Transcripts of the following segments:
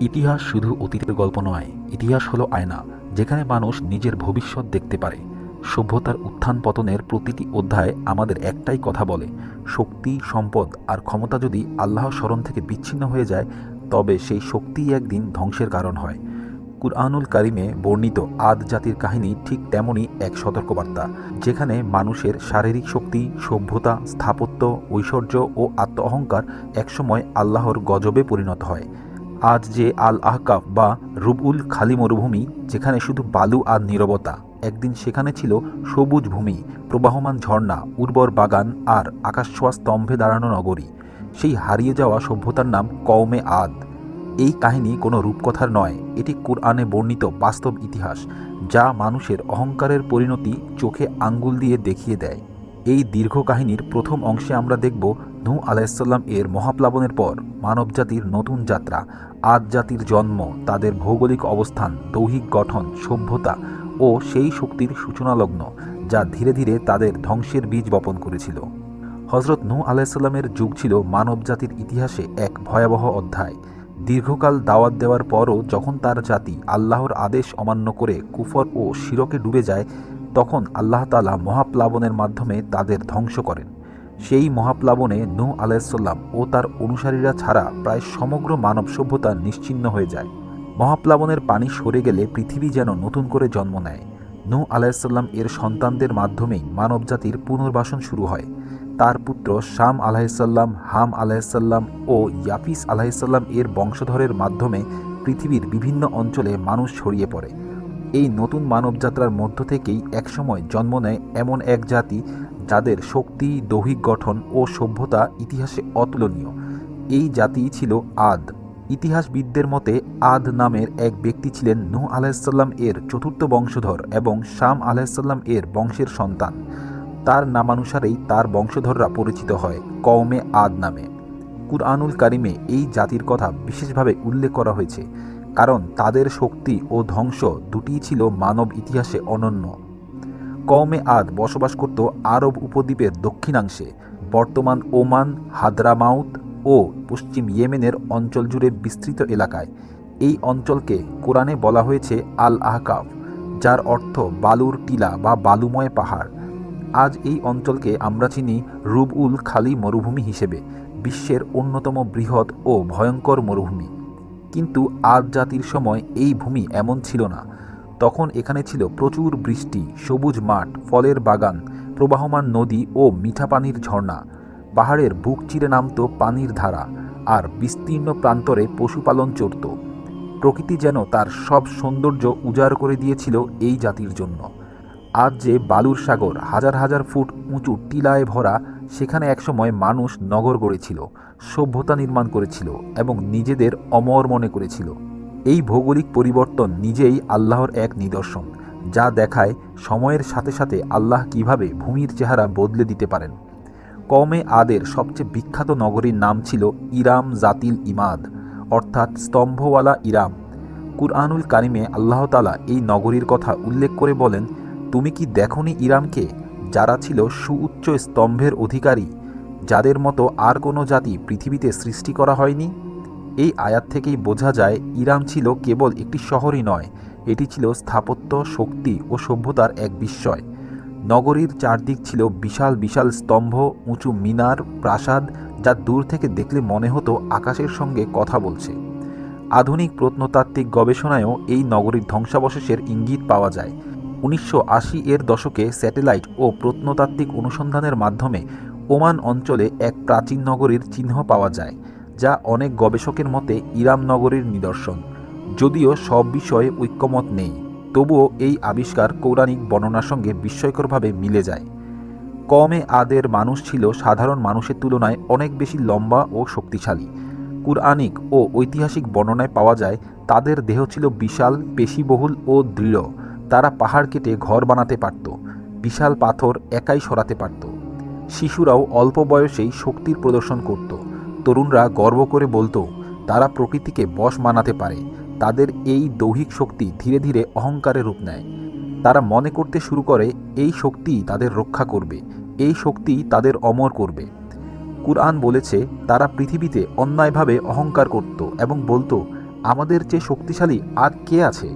ইতিহাস শুধু অতীতের গল্প নয়, ইতিহাস হলো আয়না, যেখানে মানুষ নিজের ভবিষ্যৎ দেখতে পারে। সভ্যতার উত্থান পতনের প্রতিটি অধ্যায় আমাদের একটাই কথা বলে, শক্তি, সম্পদ আর ক্ষমতা যদি আল্লাহর স্মরণ থেকে বিচ্ছিন্ন হয়ে যায়, তবে সেই শক্তিই একদিন ধ্বংসের কারণ হয়। কুরআনুল কারিমে বর্ণিত আদ জাতির কাহিনী ঠিক তেমনই এক সতর্কবার্তা, যেখানে মানুষের শারীরিক শক্তি, সভ্যতা, স্থাপত্য, ঐশ্বর্য ও আত্ম অহংকার একসময় আল্লাহর গজবে পরিণত হয়। আজ যে আল আহকাফ বা রুবউল খালি মরুভূমি, যেখানে শুধু বালু আর নীরবতা, একদিন সেখানে ছিল সবুজ ভূমি, প্রবাহমান ঝর্ণা, উর্বর বাগান আর আকাশছোঁয়া স্তম্ভে দাঁড়ানো নগরী। সেই হারিয়ে যাওয়া সভ্যতার নাম কওমে আদ। এই কাহিনী কোনো রূপকথার নয়, এটি কোরআনে বর্ণিত বাস্তব ইতিহাস, যা মানুষের অহংকারের পরিণতি চোখে আঙ্গুল দিয়ে দেখিয়ে দেয়। এই দীর্ঘ কাহিনীর প্রথম অংশে আমরা দেখব নূ আলাইসাল্লাম এর মহাপ্লাবনের পর মানবজাতির নতুন যাত্রা, আদ জাতির জন্ম, তাদের ভৌগোলিক অবস্থান, দৈহিক গঠন, সভ্যতা ও সেই শক্তির সূচনালগ্ন যা ধীরে ধীরে তাদের ধ্বংসের বীজ বপন করেছিল। হজরত নূ আলাইসাল্লামের যুগ ছিল মানবজাতির ইতিহাসে এক ভয়াবহ অধ্যায়। দীর্ঘকাল দাওয়াত দেওয়ার পরও যখন তার জাতি আল্লাহর আদেশ অমান্য করে কুফর ও শিরকে ডুবে যায়, তখন আল্লাহ তালা মহাপ্লাবনের মাধ্যমে তাদের ধ্বংস করেন। সেই মহাপ্লাবনে নূ আলাইসাল্লাম ও তার অনুসারীরা ছাড়া প্রায় সমগ্র মানব সভ্যতা নিশ্চিহ্ন হয়ে যায়। মহাপ্লাবনের পানি সরে গেলে পৃথিবী যেন নতুন করে জন্ম নেয়। নূ আলাইসাল্লাম এর সন্তানদের মাধ্যমেই মানবজাতির পুনর্বাসন শুরু হয়। তার পুত্র শাম আলাহিসাল্লাম হাম আলাহিসাল্লাম ও ইয়াফিস আলাহিসাল্লাম এর বংশধরের মাধ্যমে পৃথিবীর বিভিন্ন অঞ্চলে মানুষ ছড়িয়ে পড়ে। এই নতুন মানবযাত্রার মধ্য থেকেই একসময় জন্ম নেয় এমন এক জাতি যাদের শক্তি, দৈহিক গঠন ও সভ্যতা ইতিহাসে অতুলনীয়। এই জাতি ছিল আদ। ইতিহাসবিদদের মতে, আদ নামের এক ব্যক্তি ছিলেন নূহ আলাহিসাল্লাম এর চতুর্থ বংশধর এবং শাম আলাহিসাল্লাম এর বংশের সন্তান। তার নামানুসারেই তার বংশধররা পরিচিত হয় কওমে আদ নামে। কুরআনুল কারিমে এই জাতির কথা বিশেষভাবে উল্লেখ করা হয়েছে, কারণ তাদের শক্তি ও ধ্বংস দুটিই ছিল মানব ইতিহাসে অনন্য। কওমে আদ বসবাস করত আরব উপদ্বীপের দক্ষিণাংশে। বর্তমান ওমান, হাদ্রামাউত ও পশ্চিম ইয়েমেনের অঞ্চল জুড়ে বিস্তৃত এলাকায়। এই অঞ্চলকে কোরআনে বলা হয়েছে আল আহকাফ যার অর্থ বালুর টিলা বা বালুময় পাহাড়। আজ এই অঞ্চলকে আমরা চিনি রুবউল খালি মরুভূমি হিসেবে, বিশ্বের অন্যতম বৃহৎ ও ভয়ঙ্কর মরুভূমি। কিন্তু আদ জাতির সময় এই ভূমি এমন ছিল না। তখন এখানে ছিল প্রচুর বৃষ্টি, সবুজ মাঠ, ফলের বাগান, প্রবাহমান নদী ও মিঠা পানির ঝর্ণা। পাহাড়ের বুক চিরে নামত পানির ধারা, আর বিস্তীর্ণ প্রান্তরে পশুপালন চড়ত প্রকৃতি যেন তার সব সৌন্দর্য উজাড় করে দিয়েছিল এই জাতির জন্য। আজ যে বালুর সাগর হাজার হাজার ফুট উঁচু টিলায় ভরা, সেখানে একসময় মানুষ নগর গড়েছিল, সভ্যতা নির্মাণ করেছিল এবং নিজেদের অমর মনে করেছিল। এই ভৌগোলিক পরিবর্তন নিজেই আল্লাহর এক নিদর্শন, যা দেখায় সময়ের সাথে সাথে আল্লাহ কীভাবে ভূমির চেহারা বদলে দিতে পারেন। কমে আদের সবচেয়ে বিখ্যাত নগরীর নাম ছিল ইরাম জাতিল ইমাদ, অর্থাৎ স্তম্ভওয়ালা ইরাম। কুরআনুল কারিমে আল্লাহতালা এই নগরীর কথা উল্লেখ করে বলেন, তুমি কি দেখনি ইরামকে, যারা ছিল সুউচ্চ স্তম্ভের অধিকারী, যাদের মতো আর কোনো জাতি পৃথিবীতে সৃষ্টি করা হয়নি? এই আয়াত থেকেই বোঝা যায় ইরাম ছিল কেবল একটি শহরই নয়, এটি ছিল স্থাপত্য, শক্তি ও সভ্যতার এক বিস্ময়। নগরীর চারদিক ছিল বিশাল বিশাল স্তম্ভ, উঁচু মিনার, প্রাসাদ, যা দূর থেকে দেখলে মনে হতো আকাশের সঙ্গে কথা বলছে। আধুনিক প্রত্নতাত্ত্বিক গবেষণায়ও এই নগরীর ধ্বংসাবশেষের ইঙ্গিত পাওয়া যায়। উনিশশো আশি এর দশকে স্যাটেলাইট ও প্রত্নতাত্ত্বিক অনুসন্ধানের মাধ্যমে ওমান অঞ্চলে এক প্রাচীন নগরীর চিহ্ন পাওয়া যায়। যা অনেক গবেষকের মতে ইরাম নগরীর নিদর্শন। যদিও সব বিষয়ে ঐক্যমত নেই, তবুও এই আবিষ্কার পৌরাণিক বর্ণনার সঙ্গে বিস্ময়করভাবে মিলে যায়। কমে আদের মানুষ ছিল সাধারণ মানুষের তুলনায় অনেক বেশি লম্বা ও শক্তিশালী। কুরআনিক ও ঐতিহাসিক বর্ণনায় পাওয়া যায়, তাদের দেহ ছিল বিশাল, পেশিবহুল ও দৃঢ়। তারা পাহাড় কেটে ঘর বানাতে পারত, বিশাল পাথর একাই সরাতে পারত। শিশুরাও অল্প বয়সেই শক্তির প্রদর্শন করত। তরুণরা গর্ব করে বলতো, তারা প্রকৃতিকে বশ মানাতে পারে, তাদের এই দৈহিক শক্তি ধীরে ধীরে অহংকারে রূপ নেয়। তারা মনে করতে শুরু করে, এই শক্তি তাদের রক্ষা করবে, এই শক্তি তাদের অমর করবে। কুরআন বলেছে, তারা পৃথিবীতে অন্যায়ভাবে অহংকার করত এবং বলতো, আমাদের চেয়ে শক্তিশালী আর কে আছে?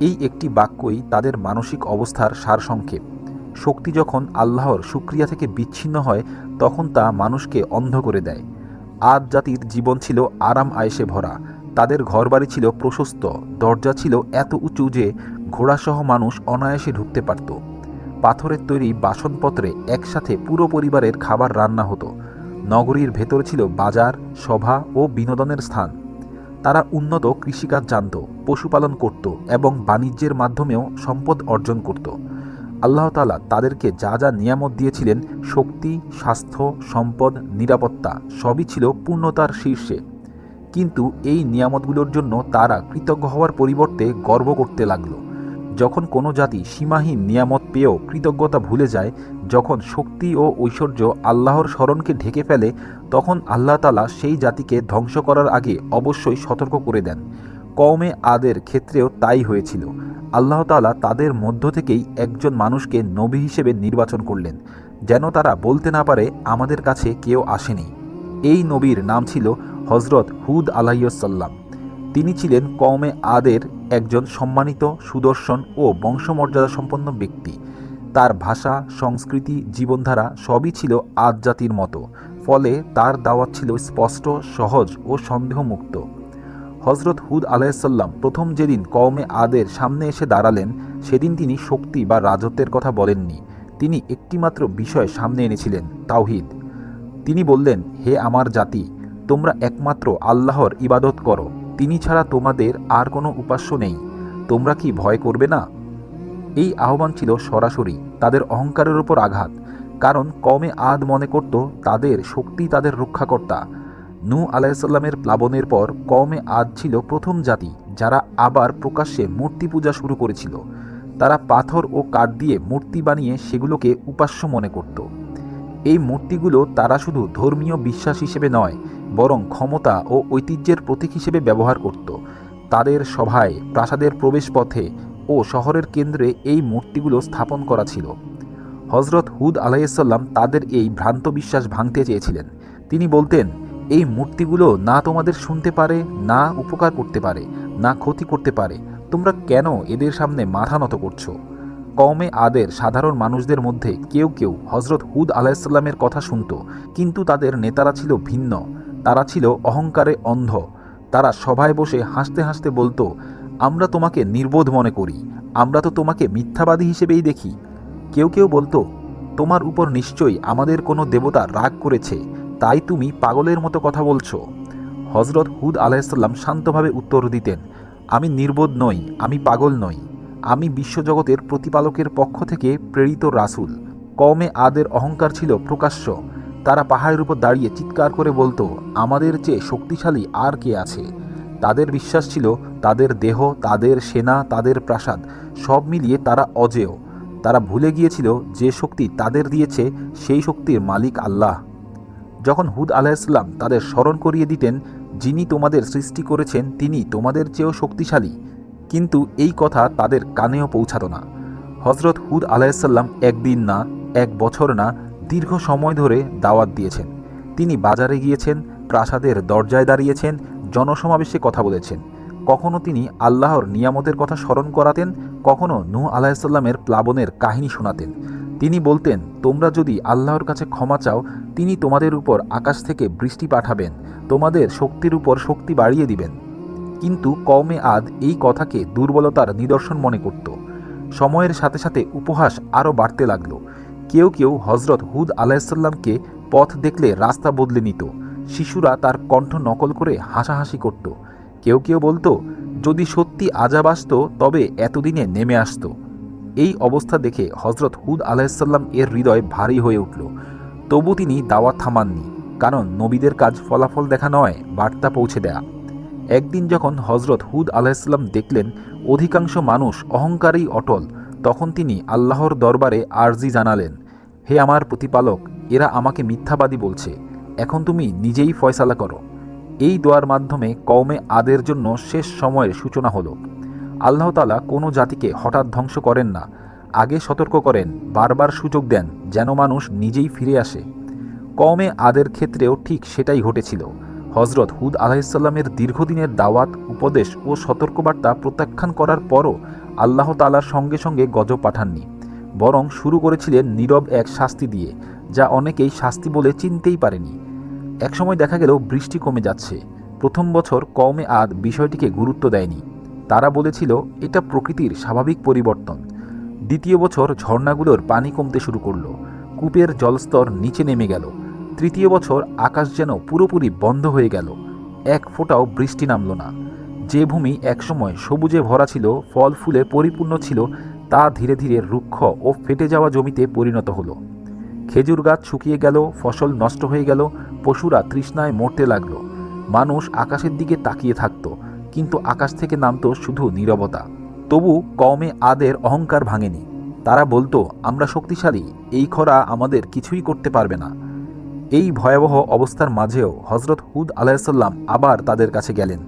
এই একটি বাক্যই তাদের মানসিক অবস্থার সারসংক্ষেপ। শক্তি যখন আল্লাহর সুক্রিয়া থেকে বিচ্ছিন্ন হয়, তখন তা মানুষকে অন্ধ করে দেয়। আদ জাতির জীবন ছিল আরাম আয়েসে ভরা। তাদের ঘরবাড়ি ছিল প্রশস্ত, দরজা ছিল এত উঁচু যে ঘোড়াসহ মানুষ অনায়াসে ঢুকতে পারত। পাথরের তৈরি বাসনপত্রে একসাথে পুরো পরিবারের খাবার রান্না হতো। নগরীর ভেতরে ছিল বাজার, সভা ও বিনোদনের স্থান। তারা উন্নত কৃষিকাজ জানত, পশুপালন করত এবং বাণিজ্যের মাধ্যমেও সম্পদ অর্জন করত। আল্লাহ তালা তাদেরকে যা যা নিয়ামত দিয়েছিলেন, শক্তি, স্বাস্থ্য, সম্পদ, নিরাপত্তা, সবই ছিল পূর্ণতার শীর্ষে। কিন্তু এই নিয়ামতগুলোর জন্য তারা কৃতজ্ঞ হওয়ার পরিবর্তে গর্ব করতে লাগল। যখন কোনো জাতি সীমাহীন নিয়ামত পেয়েও কৃতজ্ঞতা ভুলে যায়, যখন শক্তি ও ঐশ্বর্য আল্লাহর স্মরণকে ঢেকে ফেলে, তখন আল্লাহ তালা সেই জাতিকে ধ্বংস করার আগে অবশ্যই সতর্ক করে দেন। কওমে আদের ক্ষেত্রেও তাই হয়েছিল। আল্লাহ তালা তাদের মধ্য থেকেই একজন মানুষকে নবী হিসেবে নির্বাচন করলেন, যেন তারা বলতে না পারে আমাদের কাছে কেউ আসেনি। এই নবীর নাম ছিল হজরত হুদ আলাইসাল্লাম তিনি ছিলেন কওমে আদের একজন সম্মানিত, সুদর্শন ও বংশমর্যাদা সম্পন্ন ব্যক্তি। তার ভাষা, সংস্কৃতি, জীবনধারা সবই ছিল আদ জাতির মতো, ফলে তার দাওয়াত ছিল স্পষ্ট, সহজ ও সন্দেহমুক্ত। হজরত হুদ আলাইসাল্লাম প্রথম যেদিন কওমে আদের সামনে এসে দাঁড়ালেন, সেদিন তিনি শক্তি বা রাজত্বের কথা বলেননি। তিনি একটিমাত্র বিষয় সামনে এনেছিলেন, তাওহিদ। তিনি বললেন, হে আমার জাতি, তোমরা একমাত্র আল্লাহর ইবাদত করো। তিনি ছাড়া তোমাদের আর কোনো উপাস্য নেই। তোমরা কি ভয় করবে না? এই আহ্বান ছিল সরাসরি তাদের অহংকারের ওপর আঘাত, কারণ কমে আদ মনে করত, তাদের শক্তি তাদের রক্ষাকর্তা। নূ আলাইসাল্লামের প্লাবনের পর কমে আদ ছিল প্রথম জাতি, যারা আবার প্রকাশ্যে মূর্তি পূজা শুরু করেছিল। তারা পাথর ও কাঠ দিয়ে মূর্তি বানিয়ে সেগুলোকে উপাস্য মনে করত। এই মূর্তিগুলো তারা শুধু ধর্মীয় বিশ্বাস হিসেবে নয়, বরং ক্ষমতা ও ঐতিহ্যের প্রতীক হিসেবে ব্যবহার করত। তাদের সভায়, প্রাসাদের প্রবেশপথে ও শহরের কেন্দ্রে এই মূর্তিগুলো স্থাপন করা ছিল। হজরত হুদ আলাইসাল্লাম তাদের এই ভ্রান্ত বিশ্বাস ভাঙতে চেয়েছিলেন। তিনি বলতেন এই মূর্তিগুলো না তোমাদের শুনতে পারে, না উপকার করতে পারে, না ক্ষতি করতে পারে। তোমরা কেন এদের সামনে মাথা নত করছ? কওমে আদের সাধারণ মানুষদের মধ্যে কেউ কেউ হজরত হুদ আলাহিসাল্লামের কথা শুনত, কিন্তু তাদের নেতারা ছিল ভিন্ন। তারা ছিল অহংকারে অন্ধ। তারা সভায় বসে হাসতে হাসতে বলতো, আমরা তোমাকে নির্বোধ মনে করি, আমরা তো তোমাকে মিথ্যাবাদী হিসেবেই দেখি। কেউ কেউ বলতো, তোমার উপর নিশ্চয়ই আমাদের কোনো দেবতা রাগ করেছে তাই তুমি পাগলের মতো কথা বলছো। হজরত হুদ আলাহিসাল্লাম শান্তভাবে উত্তর দিতেন, আমি নির্বোধ নই, আমি পাগল নই। আমি বিশ্বজগতের প্রতিপালকের পক্ষ থেকে প্রেরিত রাসুল। কমে আদের অহংকার ছিল প্রকাশ্য। তারা পাহাড়ের উপর দাঁড়িয়ে চিৎকার করে বলতো, আমাদের চেয়ে শক্তিশালী আর কে আছে? তাদের বিশ্বাস ছিল, তাদের দেহ, তাদের সেনা, তাদের প্রাসাদ, সব মিলিয়ে তারা অজেয়। তারা ভুলে গিয়েছিল যে শক্তি তাদের দিয়েছে, সেই শক্তির মালিক আল্লাহ। যখন হুদ আলাহিসাল্লাম তাদের স্মরণ করিয়ে দিতেন, যিনি তোমাদের সৃষ্টি করেছেন, তিনি তোমাদের চেয়েও শক্তিশালী। কিন্তু এই কথা তাদের কানেও পৌঁছাত না। হজরত হুদ আলাহিসাল্লাম একদিন না, এক বছর না, দীর্ঘ সময় ধরে দাওয়াত দিয়েছেন। তিনি বাজারে গিয়েছেন, প্রাসাদের দরজায় দাঁড়িয়েছেন, জনসমাবেশে কথা বলেছেন। কখনো তিনি আল্লাহর নিয়ামতের কথা স্মরণ করাতেন, কখনো নূহ আলাহিসাল্লামের প্লাবনের কাহিনী শোনাতেন। তিনি বলতেন, তোমরা যদি আল্লাহর কাছে ক্ষমা চাও, তিনি তোমাদের উপর আকাশ থেকে বৃষ্টি পাঠাবেন, তোমাদের শক্তির উপর শক্তি বাড়িয়ে দিবেন। কিন্তু কওমে আদ এই কথাকে দুর্বলতার নিদর্শন মনে করত। সময়ের সাথে সাথে উপহাস আরও বাড়তে লাগল। কেউ কেউ হজরত হুদ আলাহিসাল্লামকে পথ দেখলে রাস্তা বদলে নিত। শিশুরা তার কণ্ঠ নকল করে হাসাহাসি করত। কেউ কেউ বলতো, যদি সত্যি আজাব আসত, তবে এতদিনে নেমে আসতো। এই অবস্থা দেখে হজরত হুদ আলাহিসাল্লাম এর হৃদয় ভারী হয়ে উঠল। তবু তিনি দাওয়া থামাননি, কারণ নবীদের কাজ ফলাফল দেখা নয়, বার্তা পৌঁছে দেয়া। একদিন যখন হজরত হুদ আলাহিসাল্লাম দেখলেন অধিকাংশ মানুষ অহংকারেই অটল, তখন তিনি আল্লাহর দরবারে আর্জি জানালেন, হে আমার প্রতিপালক, এরা আমাকে মিথ্যাবাদী বলছে, এখন তুমি নিজেই ফয়সালা করো। এই দোয়ার মাধ্যমে কওমে আদের জন্য শেষ সময়ের সূচনা হলো। আল্লাহ তালা কোনো জাতিকে হঠাৎ ধ্বংস করেন না। আগে সতর্ক করেন, বারবার সুযোগ দেন, যেন মানুষ নিজেই ফিরে আসে। কমে আদের ক্ষেত্রেও ঠিক সেটাই ঘটেছিল। হজরত হুদ আলাহিসাল্লামের দীর্ঘদিনের দাওয়াত, উপদেশ ও সতর্কবার্তা প্রত্যাখ্যান করার পরও আল্লাহ তালার সঙ্গে সঙ্গে গজব পাঠাননি। বরং শুরু করেছিলেন নীরব এক শাস্তি দিয়ে, যা অনেকেই শাস্তি বলে চিনতেই পারেনি। একসময় দেখা গেল বৃষ্টি কমে যাচ্ছে। প্রথম বছর কমে আদ বিষয়টিকে গুরুত্ব দেয়নি। তারা বলেছিল, এটা প্রকৃতির স্বাভাবিক পরিবর্তন। দ্বিতীয় বছর ঝর্ণাগুলোর পানি কমতে শুরু করল। কূপের জলস্তর নিচে নেমে গেল। তৃতীয় বছর আকাশ যেন পুরোপুরি বন্ধ হয়ে গেল। এক ফোঁটাও বৃষ্টি নামল না। যে ভূমি একসময় সবুজে ভরা ছিল, ফল ফুলে পরিপূর্ণ ছিল, তা ধীরে ধীরে রুক্ষ ও ফেটে যাওয়া জমিতে পরিণত হলো। খেজুর গাছ শুকিয়ে গেল, ফসল নষ্ট হয়ে গেল, পশুরা তৃষ্ণায় মরতে লাগল। মানুষ আকাশের দিকে তাকিয়ে থাকতো। কিন্তু আকাশ থেকে নামতো শুধু নীরবতা। তবু কমে আদের অহংকার ভাঙেনি। তারা বলতো, আমরা শক্তিশালী, এই খরা আমাদের কিছুই করতে পারবে না। এই ভয়াবহ অবস্থার মাঝেও হজরত হুদ আলাহিসাল্লাম আবার তাদের কাছে গেলেন।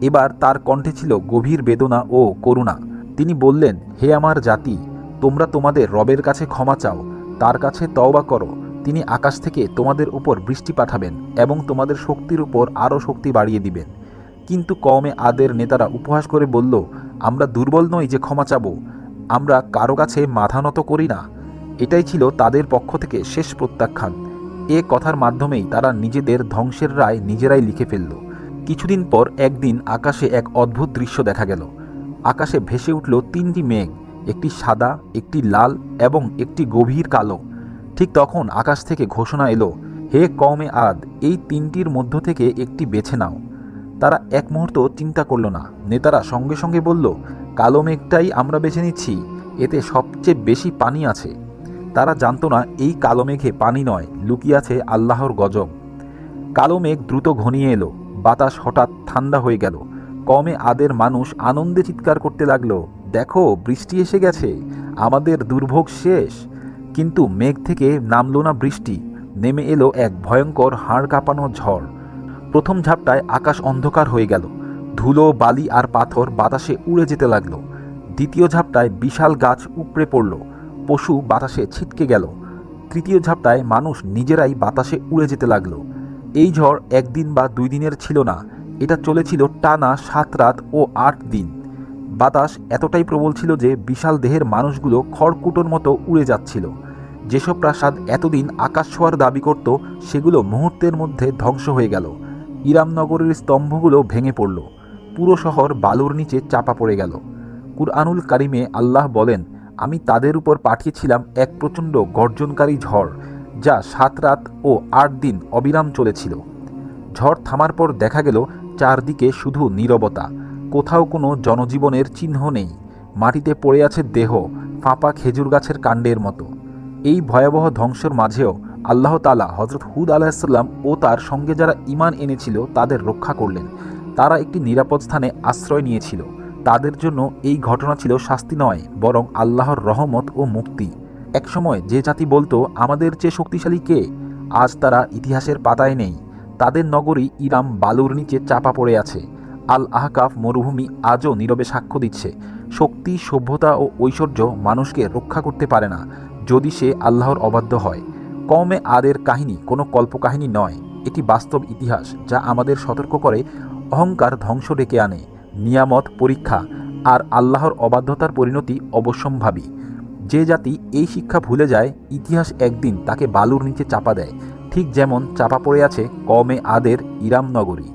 এবার তার কণ্ঠে ছিল গভীর বেদনা ও করুণা। তিনি বললেন, হে আমার জাতি, তোমরা তোমাদের রবের কাছে ক্ষমা চাও, তার কাছে তওবা করো। তিনি আকাশ থেকে তোমাদের উপর বৃষ্টি পাঠাবেন এবং তোমাদের শক্তির উপর আরও শক্তি বাড়িয়ে দিবেন। কিন্তু কমে আদের নেতারা উপহাস করে বলল, আমরা দুর্বল নই যে ক্ষমা চাবো। আমরা কারও কাছে মাথা নত করি না। এটাই ছিল তাদের পক্ষ থেকে শেষ প্রত্যাখ্যান। এ কথার মাধ্যমেই তারা নিজেদের ধ্বংসের রায় নিজেরাই লিখে ফেলল। কিছুদিন পর একদিন আকাশে এক অদ্ভুত দৃশ্য দেখা গেল। আকাশে ভেসে উঠল তিনটি মেঘ, একটি সাদা, একটি লাল এবং একটি গভীর কালো। ঠিক তখন আকাশ থেকে ঘোষণা এলো, হে কমে আদ, এই তিনটির মধ্য থেকে একটি বেছে নাও। তারা এক মুহূর্ত চিন্তা করল না। নেতারা সঙ্গে সঙ্গে বলল, কালো মেঘটাই আমরা বেছে নিচ্ছি। এতে সবচেয়ে বেশি পানি আছে। তারা জানতো না, এই কালো মেঘে পানি নয়, লুকিয়ে আছে আল্লাহর গজব। কালো মেঘ দ্রুত ঘনিয়ে এলো। বাতাস হঠাৎ ঠান্ডা হয়ে গেল। কমে আদের মানুষ আনন্দে চিৎকার করতে লাগল, দেখো, বৃষ্টি এসে গেছে। আমাদের দুর্ভোগ শেষ। কিন্তু মেঘ থেকে নামলো না বৃষ্টি। নেমে এলো এক ভয়ঙ্কর হাড় কাঁপানো ঝড়। প্রথম ঝাপটায় আকাশ অন্ধকার হয়ে গেল। ধুলো, বালি আর পাথর বাতাসে উড়ে যেতে লাগল। দ্বিতীয় ঝাপটায় বিশাল গাছ উপড়ে পড়ল। পশু বাতাসে ছিটকে গেল। তৃতীয় ঝাপটায় মানুষ নিজেরাই বাতাসে উড়ে যেতে লাগল। এই ঝড় একদিন বা দুই দিনের ছিল না। এটা চলেছিল টানা সাত রাত ও আট দিন। বাতাস এতটাই প্রবল ছিল যে বিশাল দেহের মানুষগুলো খড়কুটোর মতো উড়ে যাচ্ছিল। যেসব প্রাসাদ এতদিন আকাশ ছোঁয়ার দাবি করত, সেগুলো মুহূর্তের মধ্যে ধ্বংস হয়ে গেল। ইরামনগরের স্তম্ভগুলো ভেঙে পড়ল। পুরো শহর বালুর নিচে চাপা পড়ে গেল। কুরআনুল কারিমে আল্লাহ বলেন, আমি তাদের উপর পাঠিয়েছিলাম এক প্রচণ্ড গর্জনকারী ঝড়, যা সাত রাত ও আট দিন অবিরাম চলেছিল। ঝড় থামার পর দেখা গেল, চারদিকে শুধু নীরবতা, কোথাও কোনো জনজীবনের চিহ্ন নেই। মাটিতে পড়ে আছে দেহ, ফাঁপা খেজুর গাছের কাণ্ডের মতো। এই ভয়াবহ ধ্বংসের মাঝেও আল্লাহ তালা হজরত হুদ আলাহিসাল্লাম ও তার সঙ্গে যারা ইমান এনেছিল তাদের রক্ষা করলেন। তারা একটি নিরাপদ স্থানে আশ্রয় নিয়েছিল। তাদের জন্য এই ঘটনা ছিল শাস্তি নয়, বরং আল্লাহর রহমত ও মুক্তি। একসময় যে জাতি বলতো, আমাদের চেয়ে শক্তিশালী কে? আজ তারা ইতিহাসের পাতায় নেই। তাদের নগরী ইরাম বালুর নিচে চাপা পড়ে আছে। আল আহকাফ মরুভূমি আজও নীরবে সাক্ষ্য দিচ্ছে। শক্তি, সভ্যতা ও ঐশ্বর্য মানুষকে রক্ষা করতে পারে না, যদি সে আল্লাহর অবাধ্য হয়। কমে আদের কাহিনী কোনো কল্পকাহিনী নয়। এটি বাস্তব ইতিহাস যা আমাদের সতর্ক করে, অহংকার ধ্বংস ডেকে আনে, নিয়ামত পরীক্ষা আর আল্লাহর অবাধ্যতার পরিণতি অবশ্যম্ভাবী। যে জাতি এই শিক্ষা ভুলে যায়, ইতিহাস একদিন তাকে বালুর নিচে চাপা দেয়, ঠিক যেমন চাপা পড়ে আছে কমে আদের ইরাম নগরী